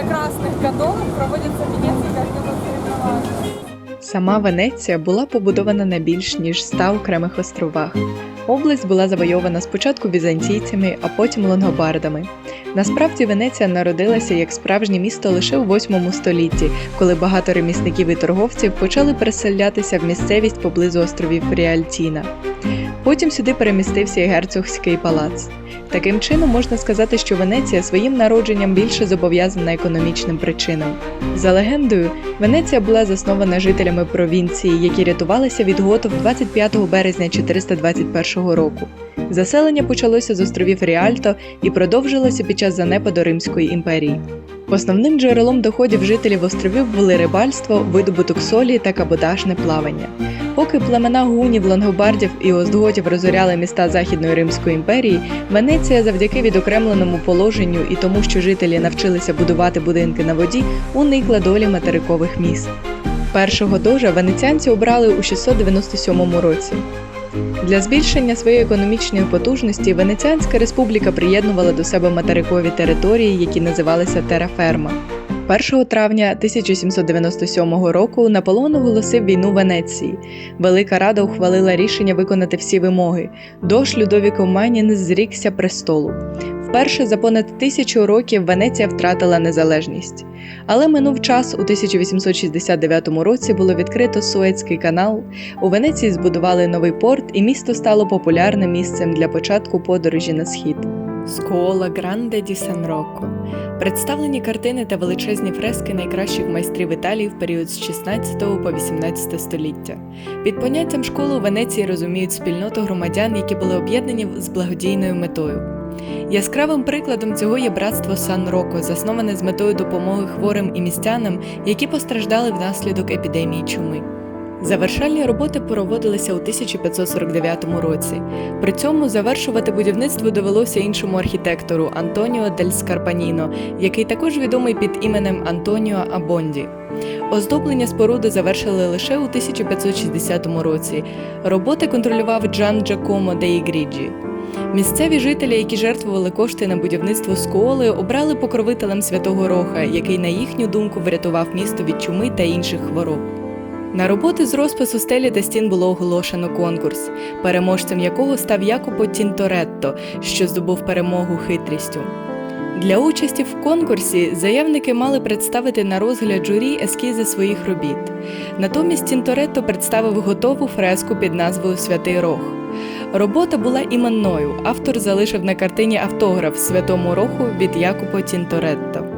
прекрасных годов проводится в Венеции как. Сама Венеція була побудована на більш ніж ста окремих островах. Область була завойована спочатку візантійцями, а потім лонгобардами. Насправді Венеція народилася як справжнє місто лише у 8 столітті, коли багато ремісників і торговців почали переселятися в місцевість поблизу островів Ріальтіна. Потім сюди перемістився і герцогський палац. Таким чином можна сказати, що Венеція своїм народженням більше зобов'язана економічним причинам. За легендою, Венеція була заснована жителями провінції, які рятувалися від готов 25 березня 421 року. Заселення почалося з островів Ріальто і продовжилося під час занепаду Римської імперії. Основним джерелом доходів жителів островів були рибальство, видобуток солі та каботажне плавання. Поки племена гунів, лонгобардів і остготів розоряли міста Західної Римської імперії, Венеція завдяки відокремленому положенню і тому, що жителі навчилися будувати будинки на воді, уникла долі материкових міст. Першого дожа венеціанці обрали у 697 році. Для збільшення своєї економічної потужності Венеціанська республіка приєднувала до себе материкові території, які називалися тераферма. 1 травня 1797 року Наполеон оголосив війну Венеції. Велика Рада ухвалила рішення виконати всі вимоги. Дож Людовіко Мані зрікся престолу. Вперше за понад тисячу років Венеція втратила незалежність. Але минув час у 1869 році було відкрито Суецький канал. У Венеції збудували новий порт, і місто стало популярним місцем для початку подорожі на схід. Скола Гранде ді Сан Рокко представлені картини та величезні фрески найкращих майстрів Італії в період з 16 по 18 століття. Під поняттям школи у Венеції розуміють спільноту громадян, які були об'єднані з благодійною метою. Яскравим прикладом цього є братство Сан Роко, засноване з метою допомоги хворим і містянам, які постраждали внаслідок епідемії чуми. Завершальні роботи проводилися у 1549 році. При цьому завершувати будівництво довелося іншому архітектору Антоніо дель Скарпаніно, який також відомий під іменем Антоніо Абонді. Оздоблення споруди завершили лише у 1560 році. Роботи контролював Джан Джакомо де Ігріджі. Місцеві жителі, які жертвували кошти на будівництво сколи, обрали покровителем святого Роха, який, на їхню думку, врятував місто від чуми та інших хвороб. На роботи з розпису стелі та стін було оголошено конкурс, переможцем якого став Якобо Тінторетто, що здобув перемогу хитрістю. Для участі в конкурсі заявники мали представити на розгляд журі ескізи своїх робіт. Натомість Тінторетто представив готову фреску під назвою Святий Рог. Робота була іменною. Автор залишив на картині автограф Святому Роху від Якубо Тінторетто.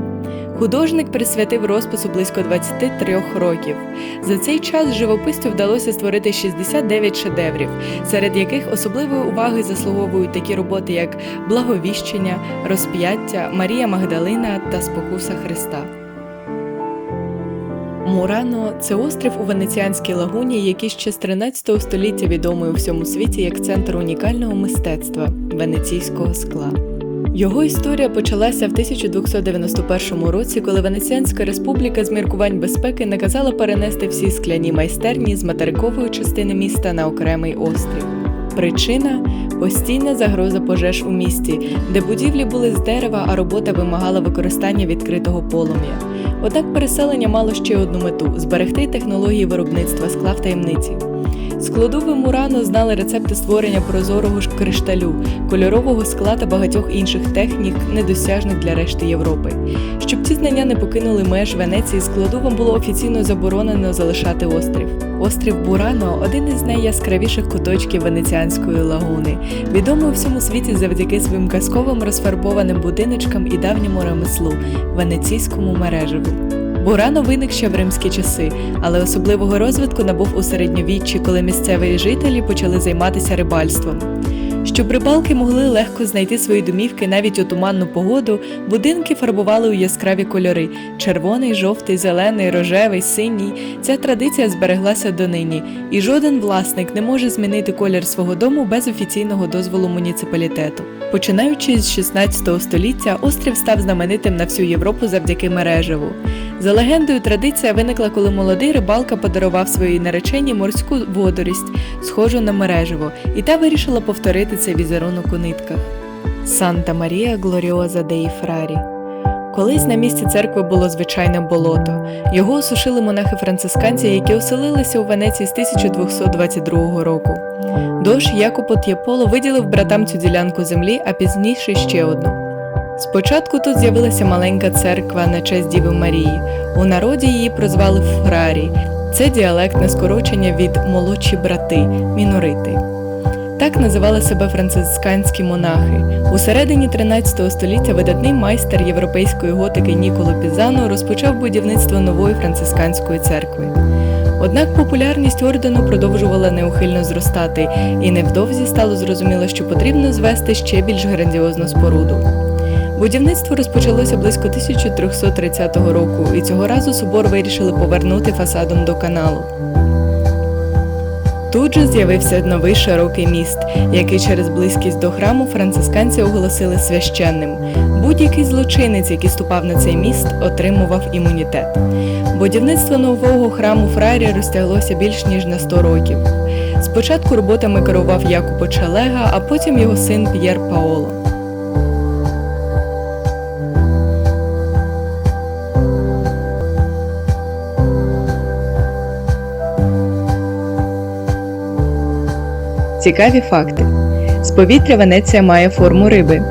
Художник присвятив розпису близько 23 років. За цей час живописцю вдалося створити 69 шедеврів, серед яких особливої уваги заслуговують такі роботи, як Благовіщення, Розп'яття, Марія Магдалина та Спокуса Христа. Мурано це острів у Венеціанській лагуні, який ще з 13 століття відомий у всьому світі як центр унікального мистецтва венеційського скла. Його історія почалася в 1291 році, коли Венеціанська республіка з міркувань безпеки наказала перенести всі скляні майстерні з материкової частини міста на окремий острів. Причина постійна загроза пожеж у місті, де будівлі були з дерева, а робота вимагала використання відкритого полум'я. Однак переселення мало ще одну мету зберегти технології виробництва скла в таємниці. Складови Мурано знали рецепти створення прозорого ж кришталю, кольорового скла та багатьох інших технік, недосяжних для решти Європи. Щоб ці знання не покинули меж Венеції, складовам було офіційно заборонено залишати острів. Острів Бурано один із найяскравіших куточків венеціанської лагуни, відомий у всьому світі завдяки своїм казковим розфарбованим будиночкам і давньому ремеслу венеційському мережеву. Бурано виник ще в римські часи, але особливого розвитку набув у середньовіччі, коли місцеві жителі почали займатися рибальством. Щоб рибалки могли легко знайти свої домівки навіть у туманну погоду, будинки фарбували у яскраві кольори: червоний, жовтий, зелений, рожевий, синій. Ця традиція збереглася донині, і жоден власник не може змінити колір свого дому без офіційного дозволу муніципалітету. Починаючи з 16 століття, острів став знаменитим на всю Європу завдяки мережеву. За легендою, традиція виникла, коли молодий рибалка подарував своїй нареченій морську водорість, схожу на мережево, і та вирішила повторити цей візерунок у нитках. Санта Марія Глоріоза деї Фрарі. Колись на місці церкви було звичайне болото. Його осушили монахи-францисканці, які оселилися у Венеції з 1222 року. Дож Якупо Т'єполо виділив братам цю ділянку землі, а пізніше ще одну. Спочатку тут з'явилася маленька церква на честь Діви Марії. У народі її прозвали Фрарі. Це діалектне скорочення від молодші брати мінорити. Так називали себе францисканські монахи. У середині 13 століття видатний майстер європейської готики Ніколо Пізано розпочав будівництво нової францисканської церкви. Однак популярність ордену продовжувала неухильно зростати, і невдовзі стало зрозуміло, що потрібно звести ще більш грандіозну споруду. Будівництво розпочалося близько 1330 року, і цього разу собор вирішили повернути фасадом до каналу. Тут же з'явився новий широкий міст, який через близькість до храму францисканці оголосили священним. Будь-який злочинець, який ступав на цей міст, отримував імунітет. Будівництво нового храму Фрайрі розтяглося більш ніж на 100 років. Спочатку роботами керував Якупо Чалега, а потім його син П'єр Паоло. Цікаві факти. З повітря Венеція має форму риби.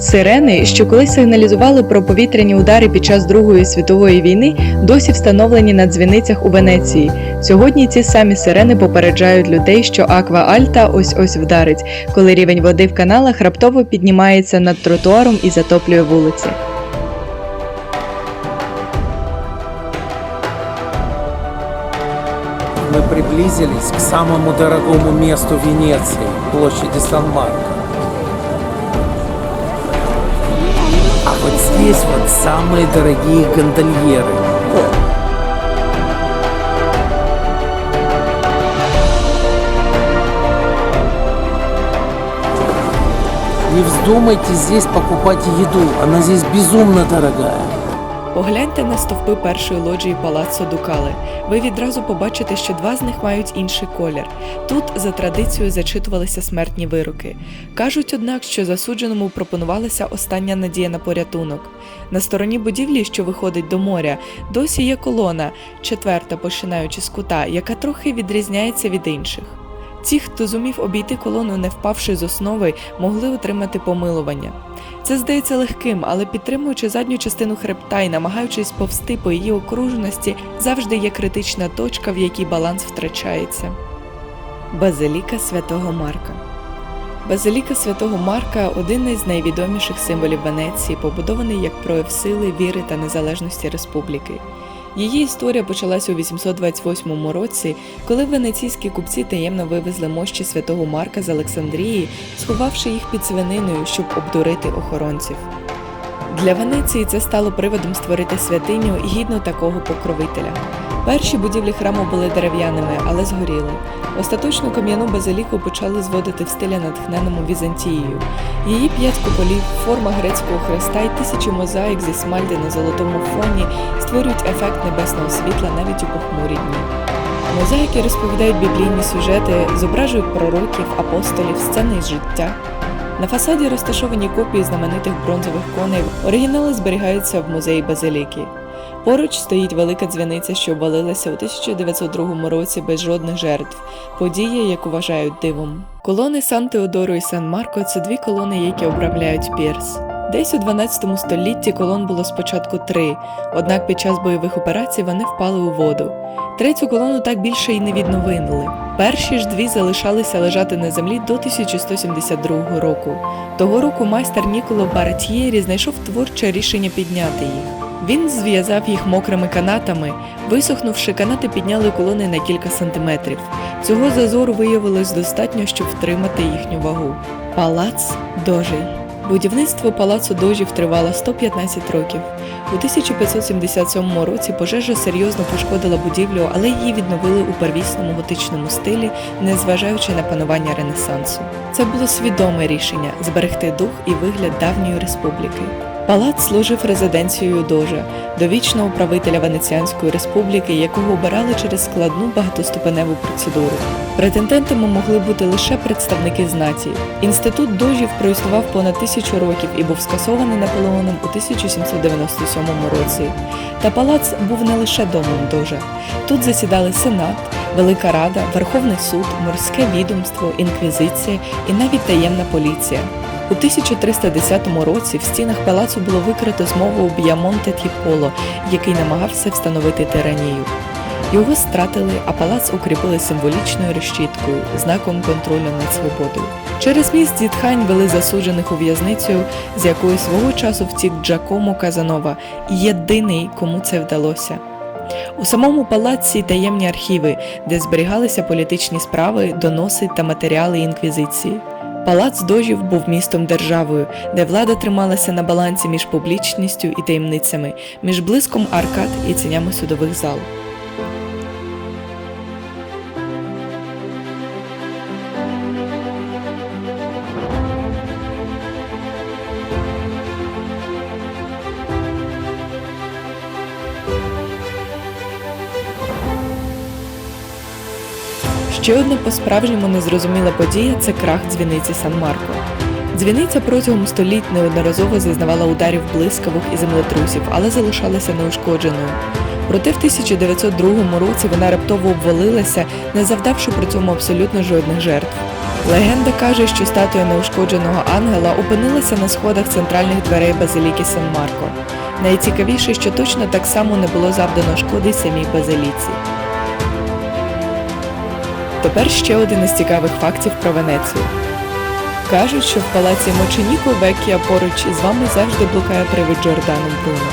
Сирени, що колись сигналізували про повітряні удари під час Другої світової війни, досі встановлені на дзвіницях у Венеції. Сьогодні ці самі сирени попереджають людей, що аква Альта ось ось вдарить, коли рівень води в каналах раптово піднімається над тротуаром і затоплює вулиці. Мы приблизились к самому дорогому месту Венеции, площади Сан-Марко. А вот здесь вот самые дорогие гондольеры. Не вздумайте здесь покупать еду, она здесь безумно дорогая. Погляньте на стовпи першої лоджії Палаццо Дукале. Ви відразу побачите, що два з них мають інший колір. Тут за традицією зачитувалися смертні вироки. Кажуть, однак, що засудженому пропонувалася остання надія на порятунок. На стороні будівлі, що виходить до моря, досі є колона, четверта, починаючи з кута, яка трохи відрізняється від інших. Ті, хто зумів обійти колону, не впавши з основи, могли отримати помилування. Це здається легким, але підтримуючи задню частину хребта і намагаючись повсти по її окружності, завжди є критична точка, в якій баланс втрачається. Базиліка святого Марка Базиліка святого Марка один із найвідоміших символів Венеції, побудований як прояв сили, віри та незалежності республіки. Її історія почалася у 828 році, коли венеційські купці таємно вивезли мощі святого Марка з Олександрії, сховавши їх під свининою, щоб обдурити охоронців. Для Венеції це стало приводом створити святиню гідно такого покровителя. Перші будівлі храму були дерев'яними, але згоріли. Остаточну кам'яну базиліку почали зводити в стилі натхненому Візантією. Її п'ять куполів, форма грецького хреста і тисячі мозаїк зі смальди на золотому фоні створюють ефект небесного світла навіть у похмурі дні. Мозаїки розповідають біблійні сюжети, зображують пророків, апостолів, сцени із життя. На фасаді розташовані копії знаменитих бронзових коней. Оригінали зберігаються в музеї Базиліки. Поруч стоїть велика дзвіниця, що обвалилася у 1902 році без жодних жертв, подія, яку вважають дивом. Колони Сан Теодоро і Сан Марко це дві колони, які обрамляють пірс. Десь у 12 столітті колон було спочатку три, однак під час бойових операцій вони впали у воду. Третю колону так більше і не відновили. Перші ж дві залишалися лежати на землі до 1172 року. Того року майстер Ніколо Баратьєрі знайшов творче рішення підняти їх. Він зв'язав їх мокрими канатами. Висохнувши, канати підняли колони на кілька сантиметрів. Цього зазору виявилось достатньо, щоб втримати їхню вагу. Палац Дожий. Будівництво палацу дожів тривало 115 років. У 1577 році пожежа серйозно пошкодила будівлю, але її відновили у первісному готичному стилі, незважаючи на панування Ренесансу. Це було свідоме рішення зберегти дух і вигляд давньої республіки. Палац служив резиденцією дожа, довічного правителя Венеціанської республіки, якого обирали через складну багатоступеневу процедуру. Претендентами могли бути лише представники знаті. Інститут дожів проіснував понад тисячу років і був скасований Наполеоном у 1797 році. Та палац був не лише домом дожа. Тут засідали сенат, Велика Рада, Верховний суд, морське відомство, інквізиція і навіть таємна поліція. У 1310 році в стінах палацу було викрито змову Б'ямонте Тіполо, який намагався встановити тиранію. Його стратили, а палац укріпили символічною решіткою, знаком контролю над свободою. Через міст зітхань вели засуджених у в'язницю, з якої свого часу втік Джакомо Казанова, єдиний, кому це вдалося. У самому палаці таємні архіви, де зберігалися політичні справи, доноси та матеріали інквізиції. Палац дожів був містом державою, де влада трималася на балансі між публічністю і таємницями, між блиском аркад і цінями судових зал. Ще одна по-справжньому незрозуміла подія це крах дзвіниці Сан-Марко. Дзвіниця протягом століть неодноразово зазнавала ударів блискавок і землетрусів, але залишалася неушкодженою. Проте в 1902 році вона раптово обвалилася, не завдавши при цьому абсолютно жодних жертв. Легенда каже, що статуя неушкодженого ангела опинилася на сходах центральних дверей базиліки Сан-Марко. Найцікавіше, що точно так само не було завдано шкоди самій базиліці. Тепер ще один із цікавих фактів про Венецію. Кажуть, що в палаці Моченіко Веккія поруч із вами завжди блукає привид Джордану Бруно.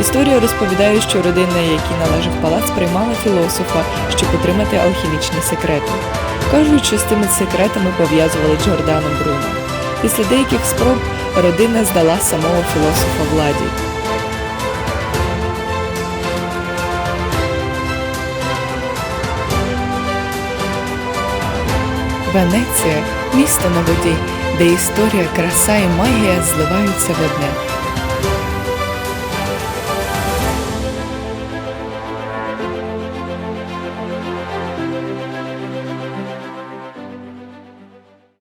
Історія розповідає, що родина, якій належав палац, приймала філософа, щоб отримати алхімічні секрети. Кажуть, що з тими секретами пов'язували Джордану Бруно. Після деяких спроб родина здала самого філософа владі. Венеція місто на воді, де історія, краса і магія зливаються в одне.